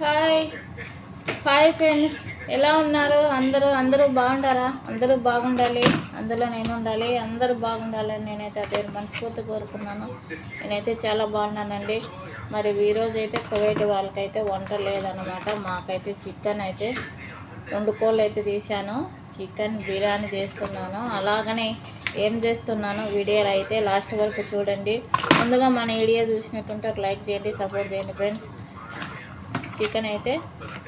Hi. Hi friends. ఎలా ఉన్నారు? అందరూ అందరూ బాగుండారా? అందరూ బాగుండాలి. అందులో నేను ఉండాలి. అందరూ బాగుండాలని నేనైతే అదే మనస్ఫూర్తి కోరుకున్నాను. నేనైతే చాలా బాగున్నానండి. మరి ఈరోజు అయితే కువైట్ వాళ్ళకైతే వంట లేదనమాట మాకైతే చికెన్ అయితే రెండు కోళ్ళు అయితే తీశాను. చికెన్ బిర్యానీ చేస్తున్నాను. అలాగనే ఏం చేస్తున్నానో వీడియోలు అయితే లాస్ట్ వరకు చూడండి. ముందుగా మన వీడియో చూసినట్టుంటే ఒక లైక్ చేయండి సపోర్ట్ చేయండి ఫ్రెండ్స్. చికెన్ అయితే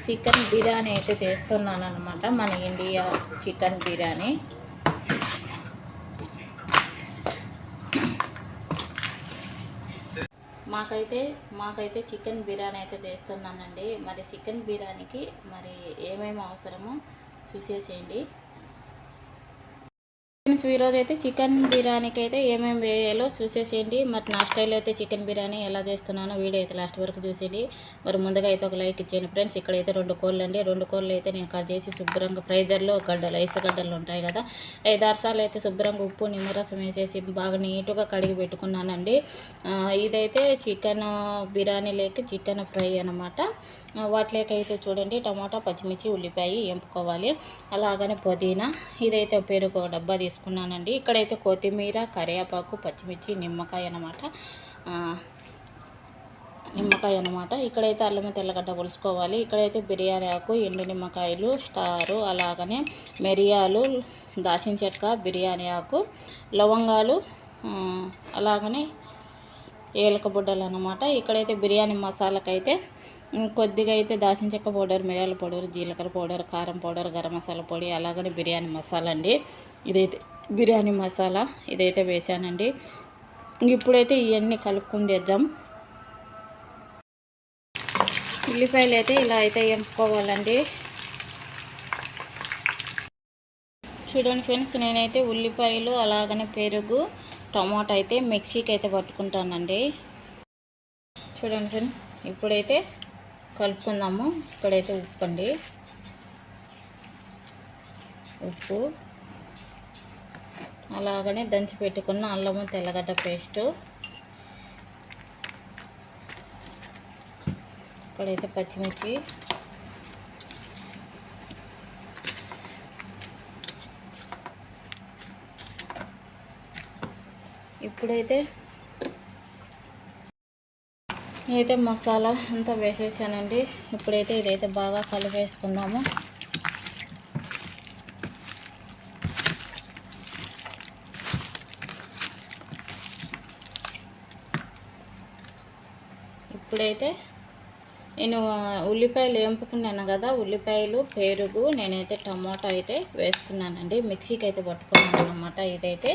చికెన్ బిర్యానీ అయితే చేస్తున్నాను అనమాట మన ఇండియా చికెన్ బిర్యానీ. మాకైతే మాకైతే చికెన్ బిర్యానీ అయితే చేస్తున్నానండి. మరి చికెన్ బిర్యానీకి మరి ఏమేమి అవసరమో చూసేసేయండి. ఫ్రెండ్స్ ఈరోజు అయితే చికెన్ బిర్యానీకి అయితే ఏమేమి వేయాలో చూసేసేయండి. మరి నా స్టైల్ అయితే చికెన్ బిర్యానీ ఎలా చేస్తున్నానో వీడియో అయితే లాస్ట్ వరకు చూసేయండి. మరి ముందుగా అయితే ఒక లైక్ ఇచ్చేయండి ఫ్రెండ్స్. ఇక్కడైతే రెండు కోళ్ళు అండి. రెండు కోళ్ళు అయితే నేను కట్ చేసి శుభ్రంగా ఫ్రైజర్లో గడ్డలు ఐస్ గడ్డలు ఉంటాయి కదా. ఐదారు సార్లు అయితే శుభ్రంగా ఉప్పు నిమ్మరసం వేసేసి బాగా నీట్గా కడిగి పెట్టుకున్నానండి. ఇదైతే చికెన్ బిర్యానీ లేక చికెన్ ఫ్రై అనమాట వాటిలోకి అయితే చూడండి టమాటా పచ్చిమిర్చి ఉల్లిపాయ ఎంపుకోవాలి. అలాగనే పుదీనా ఇదైతే పేరు ఒక డబ్బా తీసుకున్నానండి. ఇక్కడైతే కొత్తిమీర కరివేపాకు పచ్చిమిర్చి నిమ్మకాయ అనమాట నిమ్మకాయ అనమాట ఇక్కడైతే అల్లం తెల్లగడ్డ పులుసుకోవాలి ఇక్కడైతే బిర్యానీ ఆకు ఎండు నిమ్మకాయలు స్టారు అలాగనే మిరియాలు దాచిన చెక్క బిర్యానీ ఆకు లవంగాలు అలాగనే ఏలక బుడ్డలు అనమాట ఇక్కడైతే బిర్యానీ మసాలాకైతే కొద్దిగా అయితే దాచిన చెక్క పౌడర్ మిరియాల పౌడర్ జీలకర్ర పౌడర్ కారం పౌడర్ గరం మసాలా పొడి అలాగనే బిర్యానీ మసాలా అండి. ఇదైతే బిర్యానీ మసాలా ఇదైతే వేసానండి. ఇప్పుడైతే ఇవన్నీ కలుపుకుని తెద్దాం. ఉల్లిపాయలు అయితే ఇలా అయితే ఎంపుకోవాలండి చూడండి ఫ్రెండ్స్ నేనైతే ఉల్లిపాయలు అలాగనే పెరుగు టమాటా అయితే మిక్సీకి అయితే పట్టుకుంటానండి. చూడండి ఫ్రెండ్స్ ఇప్పుడైతే కలుపుకుందాము. ఇక్కడైతే ఉప్పు అండి ఉప్పు. అలాగనే దంచి పెట్టుకున్న అల్లము తెల్లగడ్డ పేస్టు. ఇక్కడైతే పచ్చిమిర్చి. ఇప్పుడైతే అయితే మసాలా అంతా వేసేసానండి. ఇప్పుడైతే ఇదైతే బాగా కలిపేసుకుందాము ఇప్పుడైతే నేను ఉల్లిపాయలు వేంపుకున్నాను కదా ఉల్లిపాయలు పెరుగు నేనైతే టమాటా అయితే వేసుకున్నానండి. మిక్సీకి అయితే పట్టుకున్నాను అనమాట ఇదైతే.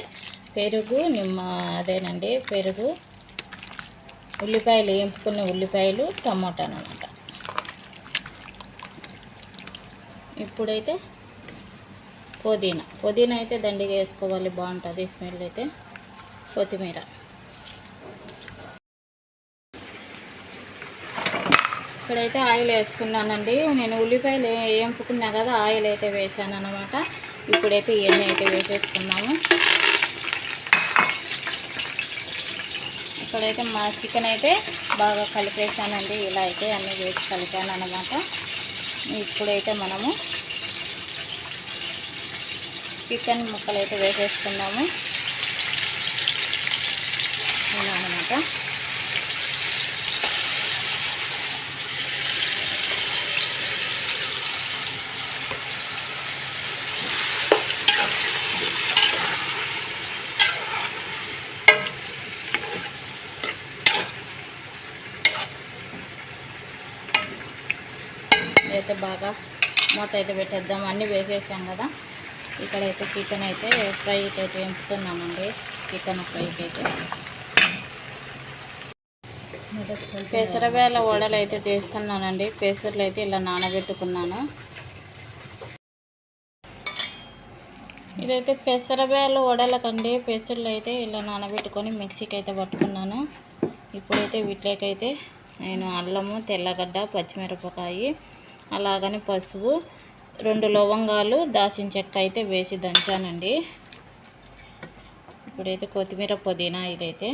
పెరుగు నిమ్మ అదేనండి పెరుగు. ఉల్లిపాయలు వేంపుకున్న ఉల్లిపాయలు టమాటా అనమాట ఇప్పుడైతే పుదీనా. పుదీనా అయితే దండిగా వేసుకోవాలి బాగుంటుంది స్మెల్ అయితే. కొత్తిమీర. ఇక్కడైతే ఆయిల్ వేసుకున్నానండి. నేను ఉల్లిపాయలు వేంపుకున్నా కదా ఆయిల్ అయితే వేసాను అనమాట ఇప్పుడైతే ఇవన్నీ అయితే వేసేసుకున్నాము. ఇక్కడైతే మా చికెన్ అయితే బాగా కలిపేసానండి. ఇలా అయితే అన్నీ వేసి కలిపాను అనమాట ఇప్పుడైతే మనము చికెన్ ముక్కలు అయితే వేసేసుకున్నాము. ఇలా అనమాట అయితే బాగా మూత అయితే పెట్టేద్దాం. అన్నీ వేసేసాం కదా. ఇక్కడైతే చికెన్ అయితే ఫ్రైకి అయితే ఎంపుతున్నామండి చికెన్ ఫ్రైకి అయితే. పెసరవేల వడలు అయితే చేస్తున్నానండి. పెసర్లు అయితే ఇలా నానబెట్టుకున్నాను. ఇదైతే పెసరవేల వడలకండి. పెసర్లు అయితే ఇలా నానబెట్టుకొని మిక్సీకి అయితే పట్టుకున్నాను. ఇప్పుడైతే వీటిలోకైతే నేను అల్లము తెల్లగడ్డ పచ్చిమిరపకాయి అలాగని పసుపు రెండు లవంగాలు దాచిన చెక్క అయితే వేసి దంచానండి. ఇప్పుడైతే కొత్తిమీర పుదీనా ఇదైతే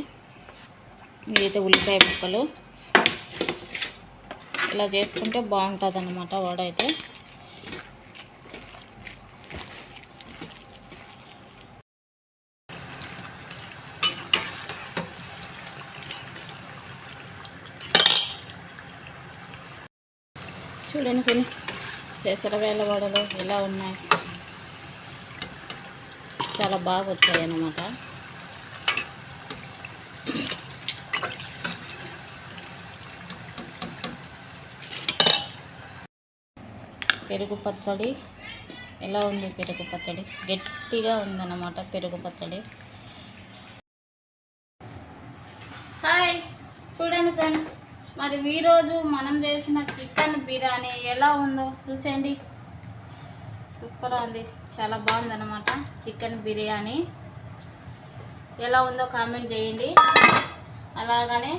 ఇదైతే ఉల్లిపాయ ముక్కలు. ఇలా చేసుకుంటే బాగుంటుంది అన్నమాట వడ అయితే చూడండి ఫ్రెండ్స్ పెసరవేల వడలు ఎలా ఉన్నాయి? చాలా బాగా వచ్చాయి అన్నమాట. పెరుగు పచ్చడి ఎలా ఉంది? పెరుగు పచ్చడి గట్టిగా ఉందన్నమాట పెరుగు పచ్చడి. హాయ్ చూడండి ఫ్రెండ్స్. మరి ఈరోజు మనం చేసిన చికెన్ బిర్యానీ ఎలా ఉందో చూసేయండి. సూపర్ ఉంది చాలా బాగుందన్నమాట చికెన్ బిర్యానీ. ఎలా ఉందో కామెంట్ చేయండి. అలాగనే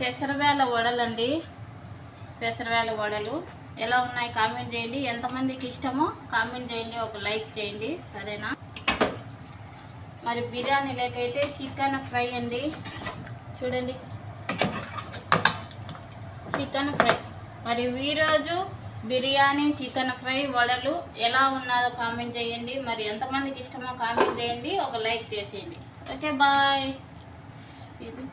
పెసరవేల వడలండి పెసరవేల వడలు ఎలా ఉన్నాయి కామెంట్ చేయండి. ఎంతమందికి ఇష్టమో కామెంట్ చేయండి. ఒక లైక్ చేయండి. సరేనా? మరి బిర్యానీ లేకైతే చికెన్ ఫ్రై అండి. చూడండి. Chicken fry. మరి ఈరోజు బిర్యానీ చికెన్ ఫ్రై వడలు ఎలా ఉన్నారో కామెంట్ చేయండి. మరి ఎంతమందికి ఇష్టమో కామెంట్ చేయండి. ఒక లైక్ చేసేయండి. Okay bye. ఇది.